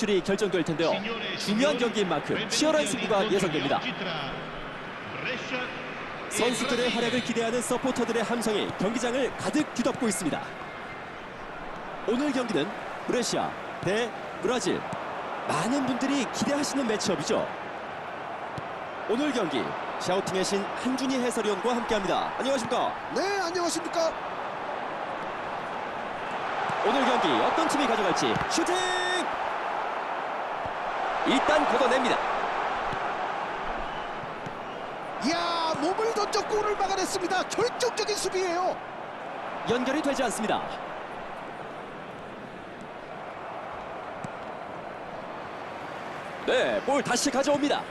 출이 결정될 텐데요. 중요한 경기인 만큼 치열한 승부가 예상됩니다. 선수들의 활약을 기대하는 서포터들의 함성이 경기장을 가득 뒤덮고 있습니다. 오늘 경기는 브레시아 대 브라질. 많은 분들이 기대하시는 매치업이죠. 오늘 경기 샤우팅의 신 한준희 해설위원과 함께합니다. 안녕하십니까? 네, 안녕하십니까? 오늘 경기 어떤 팀이 가져갈지 슈팅! 일단 걷어냅니다. 이야, 몸을 던져 골을 막아냈습니다. 결정적인 수비예요. 연결이 되지 않습니다. 네, 볼 다시 가져옵니다.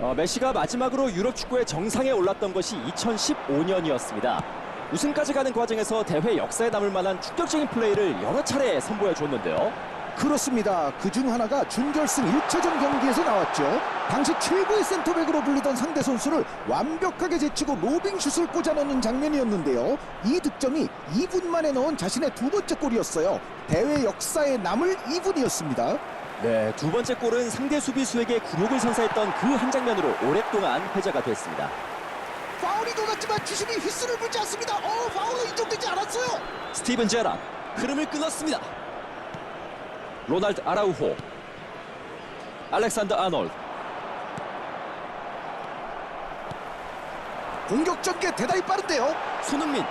어, 메시가 마지막으로 유럽 축구의 정상에 올랐던 것이 2015년이었습니다. 우승까지 가는 과정에서 대회 역사에 남을 만한 충격적인 플레이를 여러 차례 선보여 줬는데요. 그렇습니다. 그 중 하나가 준결승 1차전 경기에서 나왔죠. 당시 최고의 센터백으로 불리던 상대 선수를 완벽하게 제치고 로빙슛을 꽂아 넣는 장면이었는데요. 이 득점이 2분 만에 넣은 자신의 두 번째 골이었어요. 대회 역사에 남을 2분이었습니다. 네, 두 번째 골은 상대 수비수에게 굴욕을 선사했던 그 한 장면으로 오랫동안 회자가 됐습니다. 파울이 돌았지만 주심이 휘슬을 불지 않습니다. 어, 파울로 인정되지 않았어요. 스티븐 제라 흐름을 끊었습니다. 로날드 아라우호 알렉산더 아놀드 공격 전개 대단히 빠른데요. 손흥민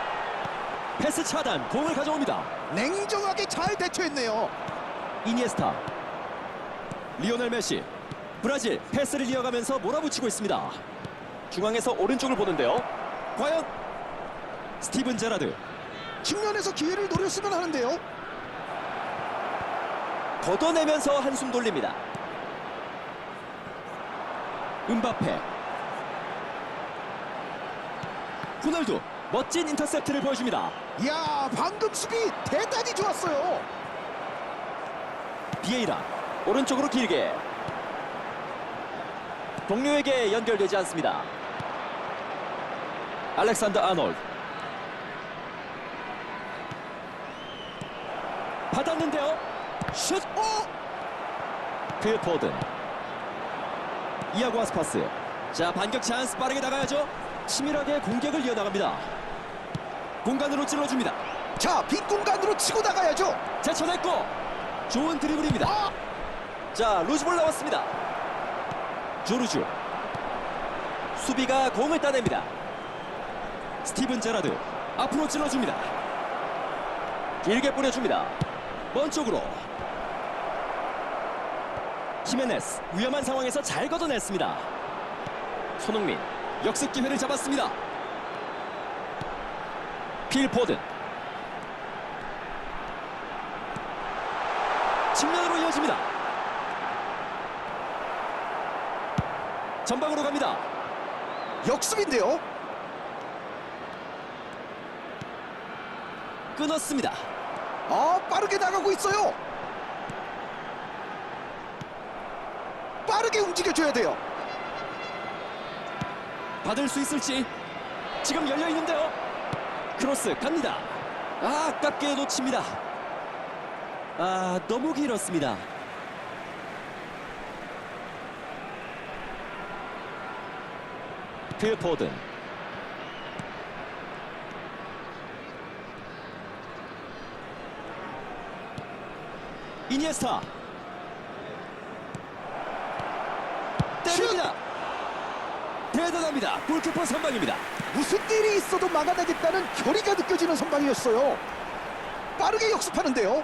패스 차단 공을 가져옵니다. 냉정하게 잘 대처했네요. 이니에스타 리오넬 메시 브라질 패스를 이어가면서 몰아붙이고 있습니다. 중앙에서 오른쪽을 보는데요. 과연 스티븐 제라드 측면에서 기회를 노렸으면 하는데요. 걷어내면서 한숨 돌립니다. 음바페 호날두 멋진 인터셉트를 보여줍니다. 이야, 방금 수비 대단히 좋았어요. 비에이라 오른쪽으로 길게 동료에게 연결되지 않습니다. 알렉산더 아놀드 받았는데요. 슛! 어? 필 포든 이아고 아스파스 자 반격 찬스 빠르게 나가야죠. 치밀하게 공격을 이어나갑니다. 공간으로 찔러줍니다. 자, 빈 공간으로 치고 나가야죠. 제쳐냈고 좋은 드리블입니다. 아, 자 루즈볼 나왔습니다 조르주 수비가 공을 따냅니다 스티븐 제라드 앞으로 찔러줍니다 길게 뿌려줍니다 먼 쪽으로 히메네스 위험한 상황에서 잘 걷어냈습니다 손흥민 역습 기회를 잡았습니다 필 포든 측면으로 이어집니다 전방으로 갑니다. 역습인데요. 끊었습니다. 아, 빠르게 나가고 있어요. 빠르게 움직여줘야 돼요. 받을 수 있을지 지금 열려 있는데요. 크로스 갑니다. 아, 아깝게 놓칩니다. 아, 너무 길었습니다. 필 포든 이니에스타 때립니다. 대단합니다. 골키퍼 선방입니다. 무슨 일이 있어도 막아내겠다는 결의가 느껴지는 선방이었어요. 빠르게 역습하는데요.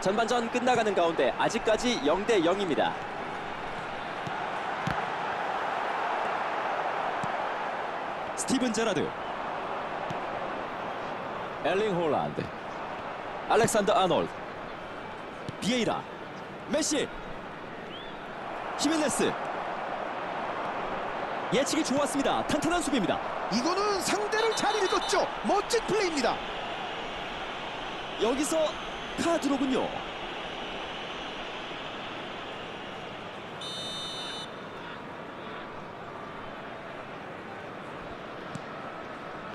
전반전 끝나가는 가운데 아직까지 0대 0입니다. 스티븐 제라드 엘링 홀란드 알렉산더 아놀드 비에이라 메시 히메네스 예측이 좋았습니다. 탄탄한 수비입니다. 이거는 상대를 잘 읽었죠. 멋진 플레이입니다. 여기서 카드로군요.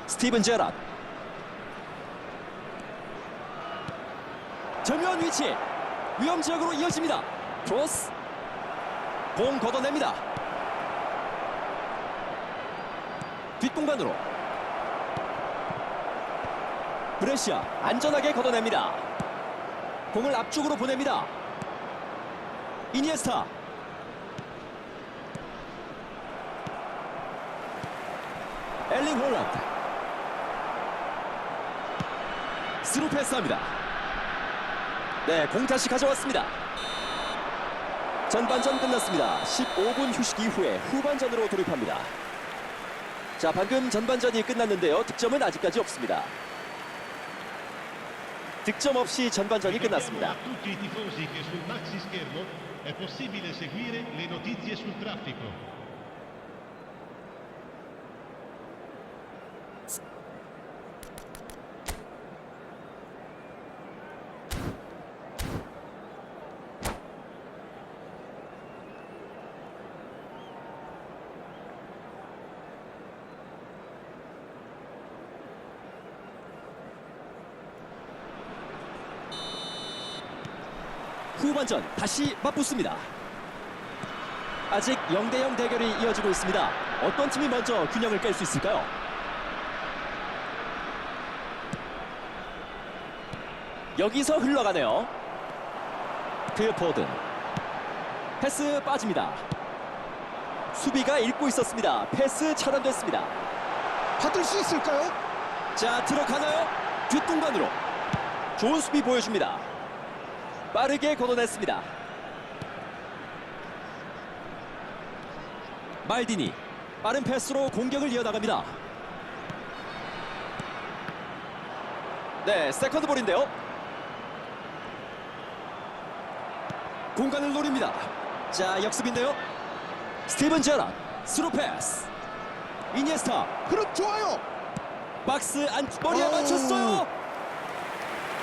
스티븐 제라 절묘한 위치 위험 지역으로 이어집니다 크로스 공 걷어냅니다 뒷공간으로 브레시아 안전하게 걷어냅니다 공을 앞쪽으로 보냅니다 이니에스타 엘링 홀란드 스루 패스합니다 네, 공 다시 가져왔습니다. 전반전 끝났습니다. 15분 휴식 이후에 후반전으로 돌입합니다. 자, 방금 전반전이 끝났는데요. 득점은 아직까지 없습니다. 득점 없이 전반전이 끝났습니다. 후반전 다시 맞붙습니다. 아직 0대0 대결이 이어지고 있습니다. 어떤 팀이 먼저 균형을 깰 수 있을까요? 여기서 흘러가네요. 필포든 패스 빠집니다. 수비가 읽고 있었습니다. 패스 차단됐습니다. 받을 수 있을까요? 자 들어가나요? 뒷공간으로 좋은 수비 보여줍니다. 빠르게 걷어냈습니다. 말디니 빠른 패스로 공격을 이어나갑니다. 네, 세컨드 볼인데요. 공간을 노립니다. 자, 역습인데요. 스티븐 제라 스루 패스. 이니에스타 그럼 좋아요. 박스 안 머리에 오. 맞췄어요.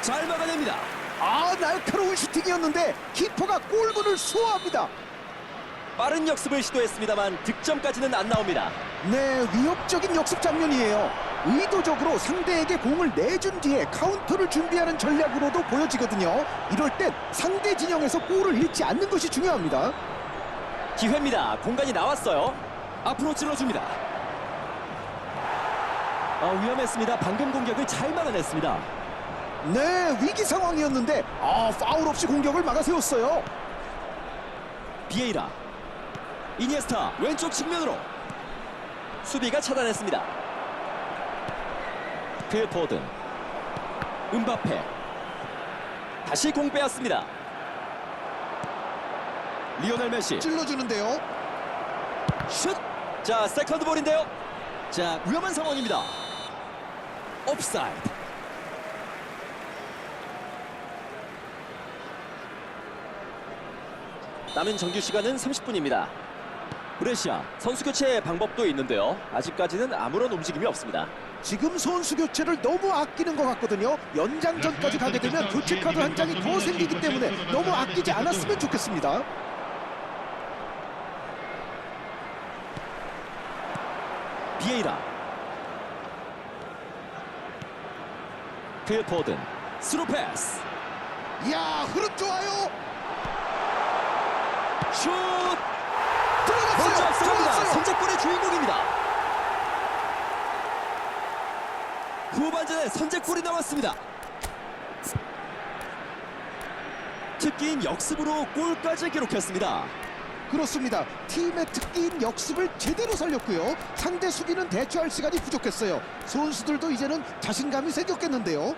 잘 막아냅니다. 아 날카로운 슈팅이었는데 키퍼가 골문을 수호합니다. 빠른 역습을 시도했습니다만 득점까지는 안 나옵니다. 네, 위협적인 역습 장면이에요. 의도적으로 상대에게 공을 내준 뒤에 카운터를 준비하는 전략으로도 보여지거든요. 이럴 땐 상대 진영에서 골을 잃지 않는 것이 중요합니다. 기회입니다. 공간이 나왔어요. 앞으로 찔러줍니다. 어, 위험했습니다. 방금 공격을 잘 막아냈습니다. 네, 위기 상황이었는데 아, 파울 없이 공격을 막아세웠어요. 비에이라 이니에스타 왼쪽 측면으로 수비가 차단했습니다. 필 포든 음바페 다시 공 빼앗습니다. 리오넬 메시 찔러주는데요. 슛! 자, 세컨드 볼인데요. 자, 위험한 상황입니다. 옵사이드. 남은 정규 시간은 30분입니다. 브레시아 선수 교체 방법도 있는데요. 아직까지는 아무런 움직임이 없습니다. 지금 선수 교체를 너무 아끼는 것 같거든요. 연장전까지 가게 되면 교체 카드 한 장이 더 생기기 때문에 너무 아끼지 않았으면 좋겠습니다. 비에이라. 필포든 스루 패스. 이야, 흐름 좋아요. 슛! 먼저. 들어갔어요. 선제골의 주인공입니다. 후반전에 선제골이 나왔습니다. 특기인 역습으로 골까지 기록했습니다. 그렇습니다. 팀의 특기인 역습을 제대로 살렸고요. 상대 수비는 대처할 시간이 부족했어요. 선수들도 이제는 자신감이 생겼겠는데요.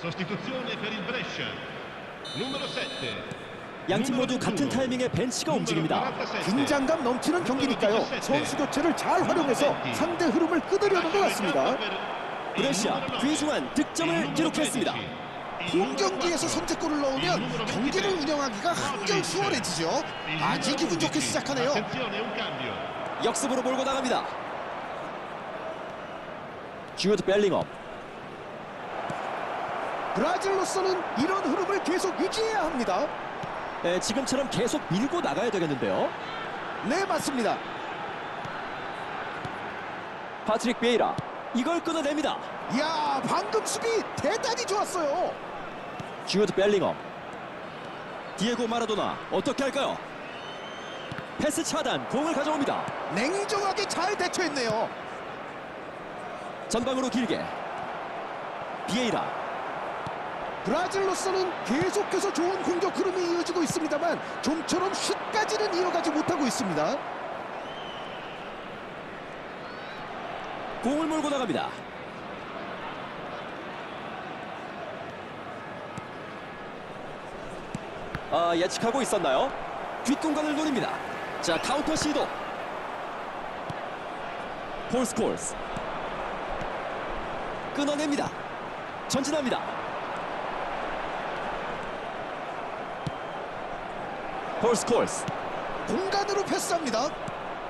Sostituzione per il Brescia. Numero 7. 양팀 모두 같은 타이밍에 벤치가 움직입니다. 긴장감 넘치는 경기니까요. 선수 교체를 잘 활용해서 상대 흐름을 끊으려는 것 같습니다. 브레시아 귀중한 득점을 기록했습니다. 홈 경기에서 선제골을 넣으면 경기를 운영하기가 한결 수월해지죠. 아주 기분 좋게 시작하네요. 역습으로 몰고 나갑니다. 주어드 벨링엄 브라질로서는 이런 흐름을 계속 유지해야 합니다. 네, 지금처럼 계속 밀고 나가야 되겠는데요. 네, 맞습니다. 파트릭 베이라 이걸 끊어냅니다. 이야, 방금 수비 대단히 좋았어요. 주어드 벨링엄 디에고 마라도나 어떻게 할까요? 패스 차단 공을 가져옵니다. 냉정하게 잘 대처했네요. 전방으로 길게 비에이라 브라질로서는 계속해서 좋은 공격 흐름이 이어지고 있습니다만 좀처럼 슛까지는 이어가지 못하고 있습니다. 공을 몰고 나갑니다. 아, 예측하고 있었나요? 뒷공간을 노립니다. 자, 카운터 시도. 폴스콜스. 끊어냅니다. 전진합니다. 폴스콜스. 공간으로 패스합니다.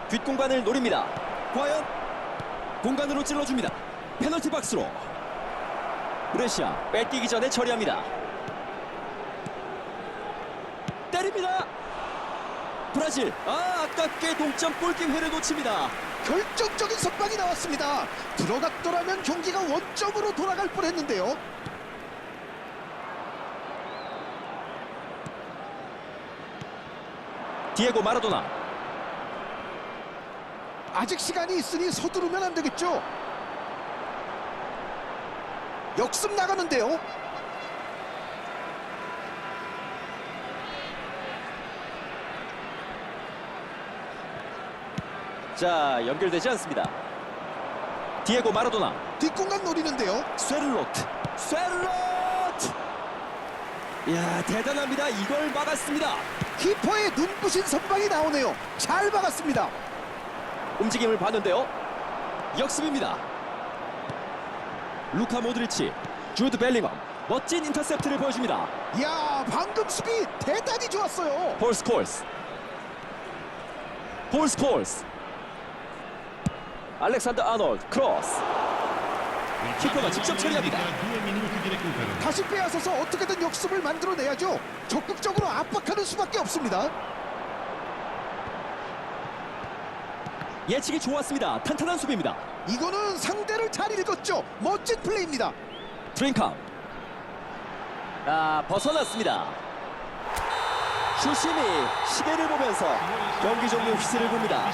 뒷공간을 노립니다. 과연 공간으로 찔러줍니다. 페널티 박스로 브레시아 뺏기기 전에 처리합니다. 때립니다. 브라질 아 아깝게 동점 골기회를 놓칩니다. 결정적인 선방이 나왔습니다. 들어갔더라면 경기가 원점으로 돌아갈 뻔했는데요. 디에고 마라도나 아직 시간이 있으니 서두르면 안 되겠죠. 역습 나가는데요. 자 연결되지 않습니다. 디에고 마라도나 뒷공간 노리는데요. 쇠를로트 쇠를로트 이야 대단합니다. 이걸 막았습니다. 키퍼의 눈부신 선방이 나오네요. 잘 막았습니다. 움직임을 봤는데요. 역습입니다. 루카 모드리치, 주드 벨링엄 멋진 인터셉트를 보여줍니다. 이야, 방금 수비 대단히 좋았어요. 폴 스콜스, 폴 스콜스, 알렉산더 아놀드 크로스. 키퍼가 직접 처리합니다. 다시 빼앗아서 어떻게든 역습을 만들어내야죠. 적극적으로 압박하는 수밖에 없습니다. 예측이 좋았습니다. 탄탄한 수비입니다. 이거는 상대를 잘 읽었죠. 멋진 플레이입니다. 트링캄. 아 벗어났습니다. 슈심이 시계를 보면서 경기 종료 휘슬을 봅니다.